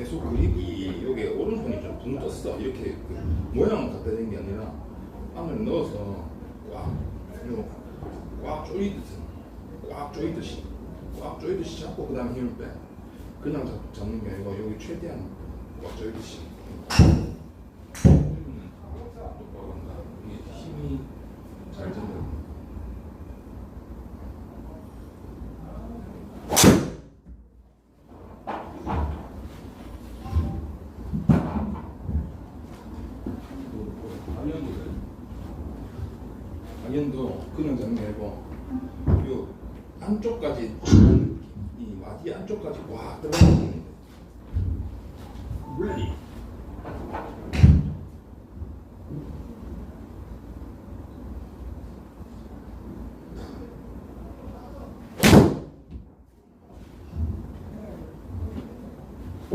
계속 그립이 여기 오른손이 좀 붕 떴어. 이렇게 그 모양을 갖다 댄게 아니라 안을 넣어서 꽉 이거 꽉 조이듯이 꽉 조이듯이 꽉 조이듯이 잡고 그 다음에 힘을 빼. 그냥 잡, 잡는 게 아니고 여기 최대한 꽉 조이듯이. 강연도 강연도 그런 정리하고 요 안쪽까지 이 와디 안쪽까지 와 들어가는 겁니다. Ready.